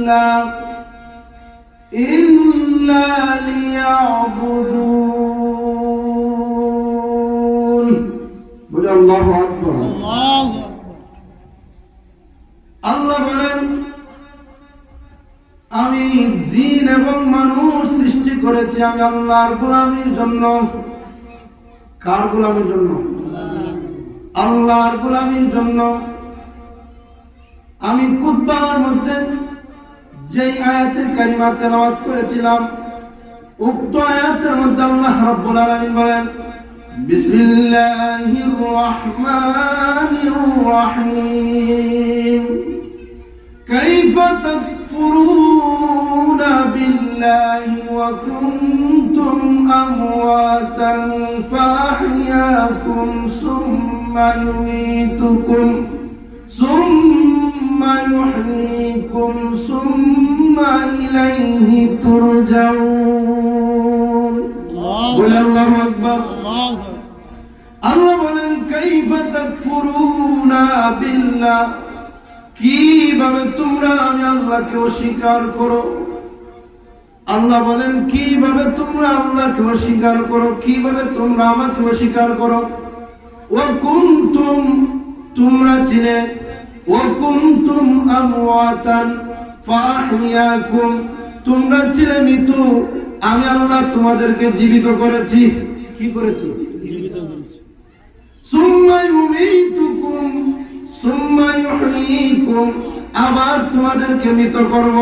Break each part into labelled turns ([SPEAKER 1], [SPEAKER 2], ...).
[SPEAKER 1] إلا إلا ليعبدون বলে আল্লাহ আকবর আল্লাহ বলেন আমি জিন এবং মানুষ সৃষ্টি করেছি আমি আল্লাহর গোলামির জন্য কার গোলামির জন্য আল্লাহর গোলামির জন্য আমি কুব্বার মধ্যে যেই আয়াতের কারিমার তেলাওয়াত করেছিলাম উক্ত আয়াতের মধ্যে আল্লাহ রাব্বুল আলামিন বলেন বিসমিল্লাহির রহমানির রহিম কাইফা তাকফুরুনা বিল্লাহি ওয়া কুনতুম আমওয়াতান ফাহইয়াকুম সুম্মা ইউমীতুকুম সুম্মা يحييكم ثم إليه ترجعون قل الله أكبر আল্লাহ বলেন কাইফা তাকফুরুনা বিল্লাহ কিভাবে তোমরা আমি আল্লাহকে অস্বীকার করো আল্লাহ বলেন কিভাবে তোমরা আল্লাহকে অস্বীকার করো কিভাবে তোমরা আমাকে অস্বীকার করো ও কুনতুম তোমরা ছিলে ও কুনতুম আমওয়াতান ফাহিয়াকুম তোমরা ছিলে মৃত্যু। আমি আল্লাহ তোমাদেরকে জীবিত করেছি। কি করেছি? সুম্মা ইউমীতুকুম সুম্মা ইউহয়ীকুম আবার তোমাদেরকে মৃত করব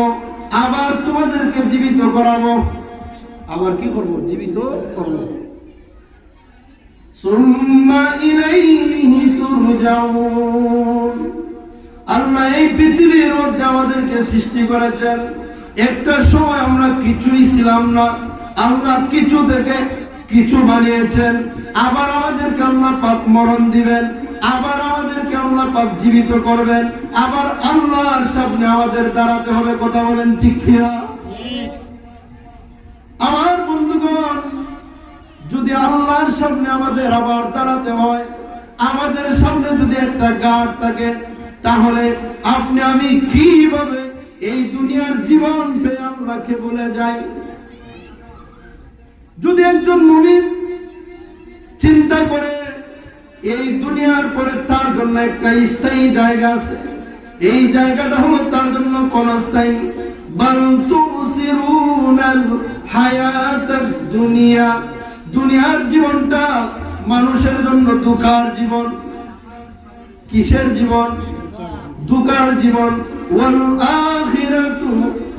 [SPEAKER 1] আবার তোমাদেরকে জীবিত করাবো। আবার কি করব? জীবিত করব। সুম্মা ইলাইহি তুরজাউন। আল্লাহ এই পৃথিবীর মধ্যে আমাদেরকে সৃষ্টি করেছেন। একটা সময় আমরা কিছুই ছিলাম না। আল্লাহ কিছু থেকে কিছু বানিয়েছেন। আবার আমাদেরকে আল্লাহ পাক মরণ দিবেন। আবার আমাদেরকে আল্লাহ পাক জীবিত করবেন। আবার আল্লাহর সামনে আমাদের দাঁড়াতে হবে, কথা বলেন ঠিক কিনা? আমার বন্ধুগণ, যদি আল্লাহর সামনে আমাদের আবার দাঁড়াতে হয়, আমাদের সামনে যদি একটা গার্ড থাকে তাহলে আপনি আমি কীভাবে এই দুনিয়ার জীবন পেয়ে আল্লাহকে বলে যাই? যদি একজন মুমিন চিন্তা করে এই দুনিয়ার পরে তার জন্য একটা স্থায়ী জায়গা আছে, এই জায়গাটা হলো তার জন্য ক্ষণস্থায়ী বাল তুসিরুনাল হায়াতাদ দুনিয়া। দুনিয়ার জীবনটা মানুষের জন্য দুঃখার জীবন, কিসের জীবন? দুঃখার জীবন ওয়াল আখিরাতু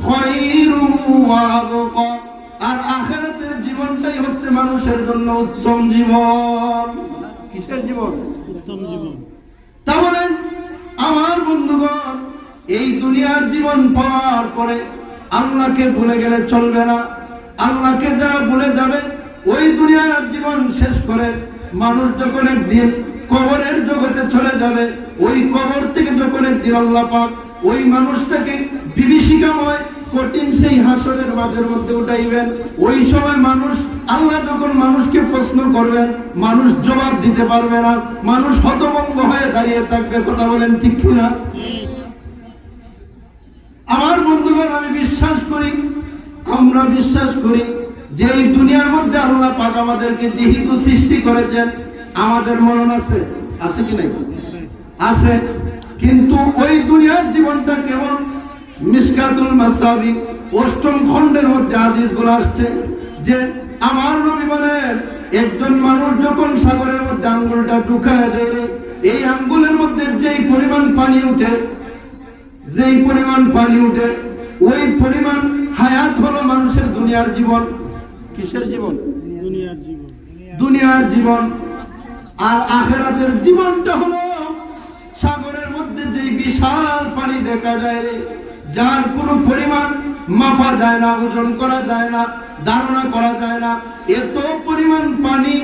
[SPEAKER 1] খায়রু ওয়া আবকা। আর আখিরাতের জীবনটাই হচ্ছে মানুষের জন্য উত্তম জীবন। কিসের জীবন? তাহলে আমার বন্ধুগণ এই দুনিয়ার জীবন পাওয়ার পরে আল্লাহকে ভুলে গেলে চলবে না। আল্লাহকে যারা ভুলে যাবে ওই দুনিয়ার জীবন শেষ করে মানুষ যখন একদিন কবরের জগতে চলে যাবে ওই কবর থেকে যখন একদিন আল্লাহ পাক ওই মানুষটাকে বিভীষিকাময় কঠিন সেই হাসরের মাঝের মধ্যে উঠাইবেন, ওই সময় মানুষ, আল্লাহ যখন মানুষকে প্রশ্ন করবেন, মানুষ জবাব দিতে পারবে না, মানুষ হতভঙ্গ হয়ে দাঁড়িয়ে থাকবে, কথা বলেন ঠিক কিনা? আমার বন্ধুগণ, আমি বিশ্বাস করি, আমরা বিশ্বাস করি যে এই দুনিয়ার মধ্যে আল্লাহ পাক আমাদেরকে যেহেতু সৃষ্টি করেছেন, আমাদের মরণ আছে আছে কি নাই? আছে কিন্তু ওই দুনিয়ার জীবনটা কেমন? মিসকাতুল মাসাবি অষ্টম খণ্ডের মধ্যে আদিসগুলো আসছে যে আমার নবী বলেন একজন মানুষ যখন সাগরের মধ্যে আঙ্গুলটা ঢুকায় দেয় এই আঙ্গুলের মধ্যে যেই পরিমাণ পানি উঠে যেই পরিমাণ পানি উঠে ওই পরিমাণ হায়াত হলো মানুষের দুনিয়ার জীবন। কিসের জীবন?
[SPEAKER 2] দুনিয়ার জীবন।
[SPEAKER 1] দুনিয়ার জীবন। আর আখেরাতের জীবনটা হলো বিশাল পানি দেখা যায় রে। যার কোনো পরিমাণ মাফা যায় না, ওজন করা যায় না, ধারণা করা যায় না। এত পরিমাণ পানি,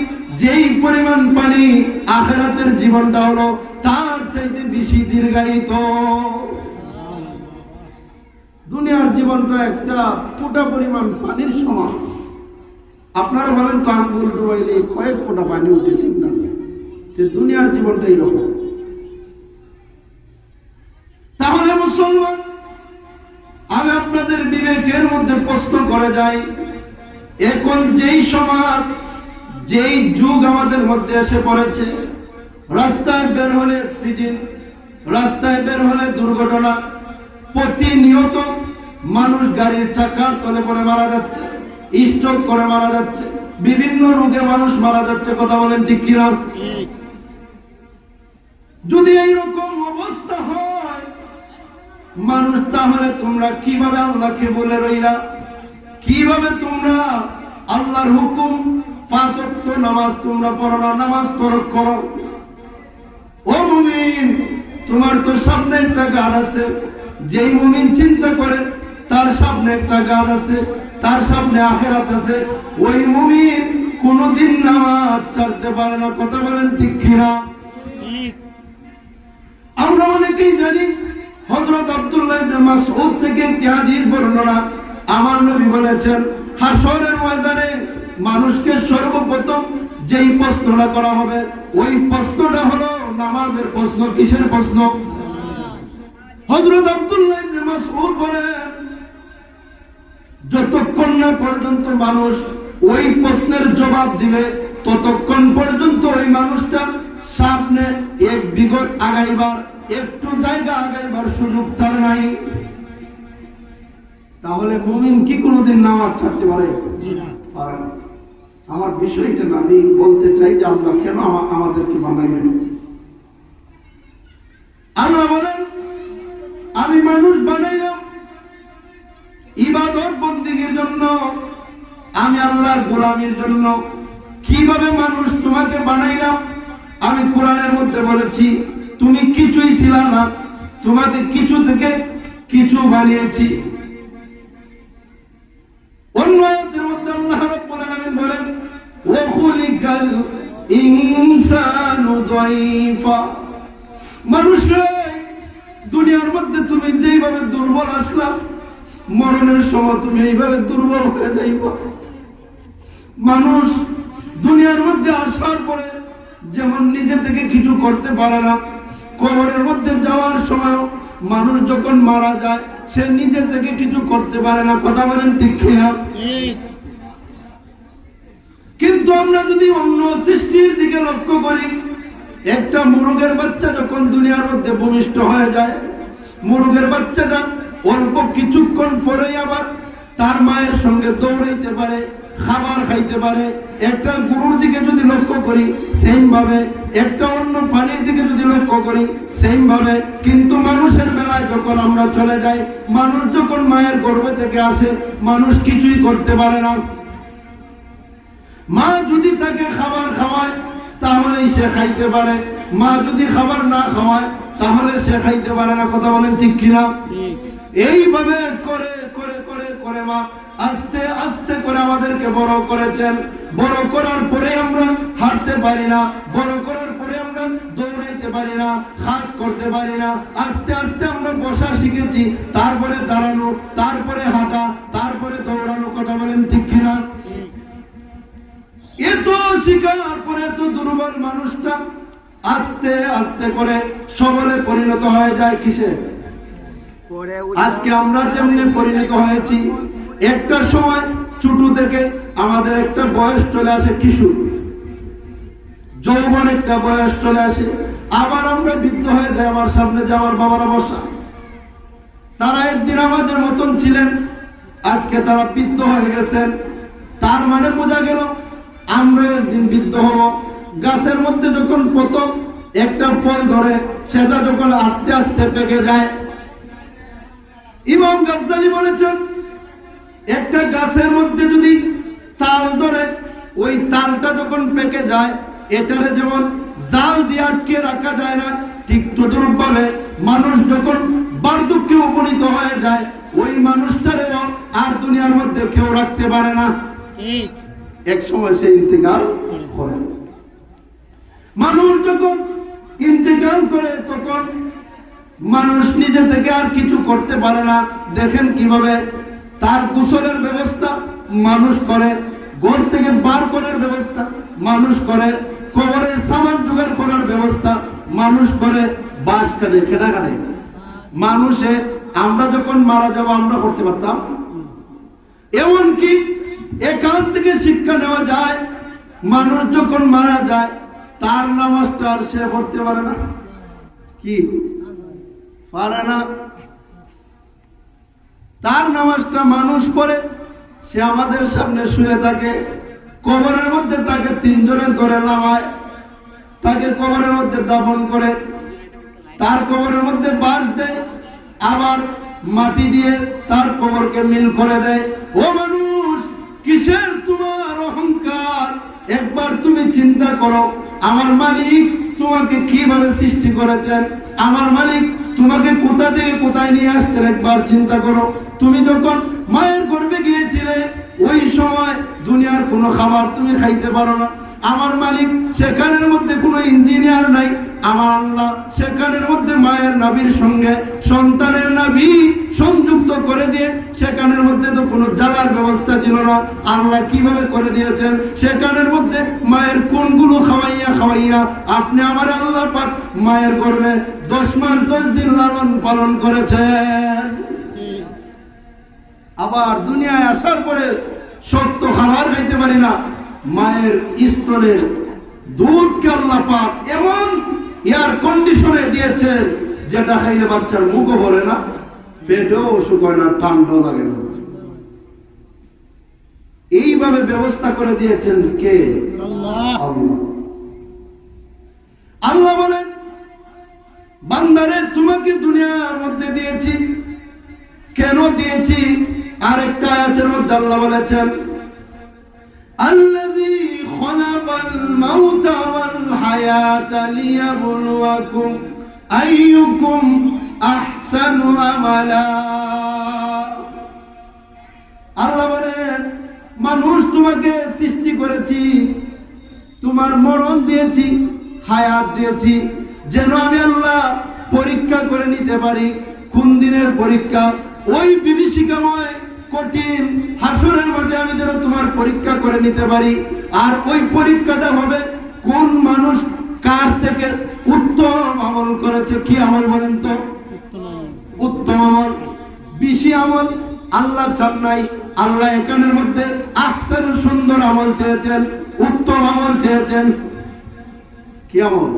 [SPEAKER 1] যেই পরিমাণ পানি আখেরাতের জীবনটা হলো, তার চাইতে বেশি দীর্ঘায়িত। দুনিয়ার জীবনটা একটা ফুটা পরিমাণ পানির সমান। আপনারা বলেন তো আঙ্গুল ডুবাইলে কয়েক ফোঁটা পানি উঠে ঠিক না? দুনিয়ার জীবনটা এইরকম তাহলে মুসলমান আমি করে যাই এখন যেই সমাজ, যেই যুগ আমাদের মধ্যে এসে পড়েছে, রাস্তায় বের হলে অ্যাক্সিডেন্ট রাস্তায় বের হলে দুর্ঘটনা, প্রতিনিয়ত মানুষ গাড়ির চাকার তলে পড়ে মারা যাচ্ছে স্ট্রোক করে মারা যাচ্ছে, বিভিন্ন রোগে মানুষ মারা যাচ্ছে, কথা বলেন ঠিক কিনা? যদি এইরকম অবস্থা হয়, মানুষ তাহলে তোমরা কীভাবে আল্লাহকে বলে রইলা? কীভাবে তোমরা আল্লাহর হুকুম, পাঁচ নামাজ তোমরা পড়ো না, নামাজ তরক করো? ও মুমিন, তোমার তো সামনে একটা গান আছে। যেই মুমিন চিন্তা করে, তার সামনে একটা গান আছে, তার সামনে আখেরাত আছে। ওই মুমিন কোনদিন নামাজ ছাড়তে পারে না, কথা বলেন ঠিক কিনা? আমরা অনেকেই জানি, হযরত আব্দুল্লাহ মাসউদ থেকে একটি হাদিস বর্ণনা আমার নবী বলেছেন, হাসরের ময়দানে মানুষকে সর্বপ্রথম যেই প্রশ্নটা করা হবে, ওই প্রশ্নটা হলো নামাজের প্রশ্ন, কিসের প্রশ্ন? হযরত আব্দুল্লাহ যতক্ষণ না পর্যন্ত মানুষ ওই প্রশ্নের জবাব দিবে, ততক্ষণ পর্যন্ত ওই মানুষটা সামনে এক বিগত আগাইবার, একটু জায়গা আগাইবার সুযোগ তার নাই। তাহলে মুমিন কি কোনোদিন নামাজ ছাড়তে পারে? পারে না। আমার বিষয়টা না আমি বলতে চাই যে আল্লাহ কেন আমা- আমাদেরকে বানাইলেন? আল্লাহ বলেন আমি মানুষ বানাইলাম ইবাদত বন্দিগির জন্য আমি আল্লাহর গোলামির জন্য। কীভাবে মানুষ তোমাকে বানাইলাম? আমি কোরআনের মধ্যে বলেছি তুমি কিছুই ছিল না তোমাকে কিছু থেকে কিছু বানিয়েছি। অন্য মধ্যে বলেন, ওয়া খুলিকাল দুনিয়ার মধ্যে তুমি যেইভাবে দুর্বল আসলাম মরণের সময় তুমি এইভাবে দুর্বল হয়ে যাইব। মানুষ দুনিয়ার মধ্যে আসার পরে যেমন নিজে থেকে কিছু করতে পারে না, কবরের মধ্যে যাওয়ার সময় মানুষ যখন মারা যায় সে নিজে থেকে কিছু করতে পারে না কথা বলেন ঠিক কিনা? কিন্তু আমরা যদি অন্য সৃষ্টির দিকে লক্ষ্য করি একটা মুরুগের বাচ্চা যখন দুনিয়ার মধ্যে ভূমিষ্ঠ হয়ে যায় মুরুগের বাচ্চাটা অল্প কিছুক্ষণ পরেই আবার তার মায়ের সঙ্গে দৌড়াইতে পারে। খাবার খাইতে পারে। একটা গরুর দিকে যদি লক্ষ্য করি সেম ভাবে একটা অন্য পানির দিকে যদি লক্ষ্য করি সেম ভাবে। কিন্তু মানুষের বেলায় যখন আমরা চলে যাই মানুষ যখন মায়ের গর্ভে থেকে আসে মানুষ কিছুই করতে পারে না। মা যদি তাকে খাবার খাওয়ায় তাহলেই সে খাইতে পারে। মা যদি খাবার না খাওয়ায় তাহলে সে খাইতে পারে না। কথা বলেন ঠিক কিনা? এইভাবে করে করে করে করে মা আস্তে আস্তে করে আমাদেরকে বড় করেছেন। বড় করার পরে আমরা হাঁটতে পারি না বড় করার পরে আমরা দৌড়াইতে পারি না কাজ করতে পারি না। আস্তে আস্তে আমরা বসা শিখেছি তারপরে দাঁড়ানো তারপরে হাঁটা তারপরে দৌড়ানো কথা বলেন ঠিক কিনা? এত শিকার পরে এত দুর্বল মানুষটা আস্তে আস্তে করে সবলে পরিণত হয়ে যায় কিসে? আজকে আমরা যেমনি পরিণত হয়েছি একটা সময় ছোট থেকে আমাদের একটা বয়স চলে আসে কিশোর। যৌবন একটা বয়স চলে আসে। আবার আমরা বৃদ্ধ হয়ে যাই আমার সামনে যে আমার বাবারা বসা। তারা একদিন আমাদের মতন ছিলেন। আজকে তারা বৃদ্ধ হয়ে গেছেন। তার মানে বোঝা গেল আমরা একদিন বৃদ্ধ হব। গাছের মধ্যে যখন প্রথম একটা ফল ধরে, সেটা যখন আস্তে আস্তে পেকে যায়। ইমাম গাজ্জালি বলেছেন একটা গাছের মধ্যে যদি তাল ধরে ওই তালটা যখন পেকে যায় এটারে যেমন জাল দিয়ে আটকে রাখা যায় না ঠিক তদ্রুপ ভাবে মানুষ যখন বার্ধক্যে উপনীত হয়ে যায় ওই মানুষটারেও আর দুনিয়ার মধ্যে কেউ রাখতে পারে না। এক সময় সে ইন্তেকাল করে। মানুষ যখন ইন্তেকাল করে তখন মানুষ নিজে থেকে আর কিছু করতে পারে না। দেখেন কীভাবে তার কুশলের ব্যবস্থা মানুষ করে, ঘর থেকে বার করার ব্যবস্থা মানুষ করে, কবরের সামান জোগাড় করার ব্যবস্থা মানুষ করে, বাস কাটে কেটা কাটে। মানুষে, আমরা যখন মারা যাব, আমরা করতে পারতাম। এমনকি এখান থেকে শিক্ষা নেওয়া যায়, মানুষ যখন মারা যায়, তার নামাজটা আর সে পড়তে পারে না। কি? পারে না। তার নামাজটা মানুষ পড়ে, সে আমাদের সামনে শুয়ে থাকে, কবরের মধ্যে তাকে তিনজনে ধরে নামায়, তাকে কবরের মধ্যে দাফন করে, তার কবরের মধ্যে বাঁশ দেয়, আবার মাটি দিয়ে তার কবরকে মিল করে দেয়। ও মানুষ, কিসের তোমার অহংকার? একবার তুমি চিন্তা করো, আমার মালিক তোমাকে কীভাবে সৃষ্টি করেছেন? আমার মালিক তোমাকে কোথা থেকে কোথায় নিয়ে আসতেন একবার চিন্তা করো। তুমি যখন মায়ের গর্ভে গিয়েছিলে ওই সময় দুনিয়ার কোনো খাবার তুমি খাইতে পারো না। আমার মালিক সেখানের মধ্যে কোনো ইঞ্জিনিয়ার নাই। আমার আল্লাহ সেখানের মধ্যে মায়ের নাভির সঙ্গে সন্তানের নাভি সংযুক্ত করে দিয়ে সেখানের মধ্যে তো কোনো জ্বালার ব্যবস্থা ছিল না। আল্লাহ কীভাবে করে দিয়েছেন? সেখানের মধ্যে মায়ের কোনগুলো খাওয়াইয়া খাওয়াইয়া আপনি আমার আল্লাহ পাক মায়ের গর্ভে দশ মাস দশ দিন লালন পালন করেছেন। আবার দুনিয়ায় আসার পরে সত্য খাবার খাইতে পারি না। মায়ের স্তনের দুধকে আল্লাহ পাক এমন এয়ার কন্ডিশনে দিয়েছেন যেটা খাইলে বাচ্চার মুখও ভরে না পেটেও অসুখ হয় না ঠান্ডাও লাগে না। এইভাবে ব্যবস্থা করে দিয়েছেন কে?
[SPEAKER 2] আল্লাহ
[SPEAKER 1] বলেন বান্দারে তোমাকে দুনিয়ার মধ্যে দিয়েছি। কেন দিয়েছি? আরেকটা আয়াতের মধ্যে আল্লাহ বলেছেন الذي خلق الموت والحياة ليبلوكم أيكم أحسن عملا আল্লাহ বলেন মানুষ তোমাকে সৃষ্টি করেছি তোমার মরণ দিয়েছি হায়াত দিয়েছি যেন আমি আল্লাহ পরীক্ষা করে নিতে পারি কোন দিনের পরীক্ষা ওই বিভীষিকাময় কঠিন হাসরের মাঝে আমি যেন তোমার পরীক্ষা করে নিতে পারি। আর ওই পরীক্ষাটা হবে কোন মানুষ কার থেকে উত্তম আমল করেছে? কি আমল বলেন তো? উত্তম আমল। বেশি আমল আল্লাহ চান নাই। আল্লাহ এখানের মধ্যে আহসান সুন্দর আমল চেয়েছেন উত্তম আমল চেয়েছেন। কি আমল?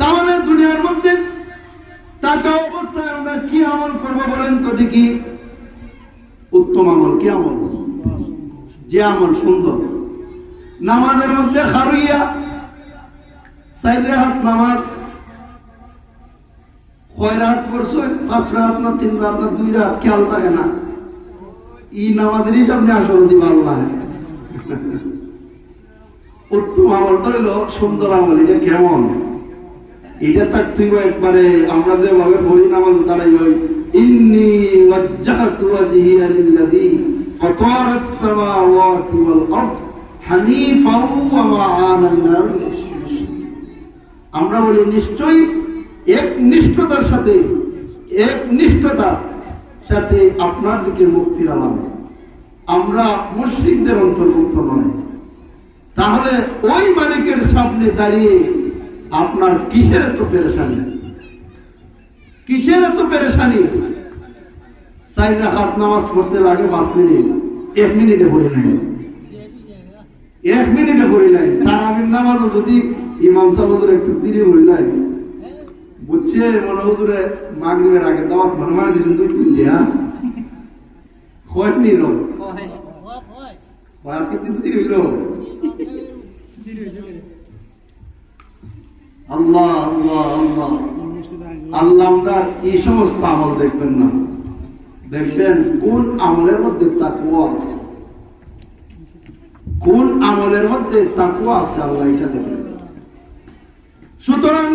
[SPEAKER 1] তাহলে দুনিয়ার মধ্যে আমরা কি আমল করব বলেন তো দেখি। উত্তম আমল কি আমল? যে আমল সুন্দর। নামাজের মধ্যে খারুইয়া চাইলে হাত নামাজ কয় রাত পড়ছেন পাঁচ রাত না তিন রাত না দুই রাত খেয়াল থাকে না। ই নামাজের হিসাব নিয়ে আসলে দিব আল্লাহ। উত্তম আমলটা হইল সুন্দর আমল, এটা কেমন? এটা তাক তুই একবারে আমরা যে ভাবে পড়ি নামাজ তারাই ওই ইন্নি ওয়াজ্জাহতু আস-সামাওয়াতি ওয়াল আরদ ওয়া মা আনা মিনাল আমরা বলি, নিশ্চয়ই এক নিষ্ঠতার সাথে, এক নিষ্ঠতার সাথে আপনার দিকে মুখ ফিরালাম আমরা মুশ্রিকদের অন্তর্ভুক্ত নয়। তাহলে ওই মালিকের সামনে দাঁড়িয়ে আপনার কিসের এত পেরেশানি? কিসের এত পেরেশানি? চার হাত নামাজ পড়তে লাগে পাঁচ মিনিট এক মিনিটে পড়ি নাই। এক মিনিটে পড়ি নাই। তার আমি নামাজও যদি ইমাম সাহেব একটু ধীরে পড়ি নাই। বুঝছে? মনে হুজুরে মাগরিবের আগে দাওয়াত মনে মানে দিয়েছেন দুই তিন দিয়া হয়নি রো আজকে তিন দিন হইল। আল্লাহ এই সমস্ত আমল দেখবেন না। দেখবেন কোন আমলের মধ্যে তাকুয়া আছে? কোন আমলের মধ্যে তাকুয়া আছে? আল্লাহ এটা দেখবেন। সুতরাং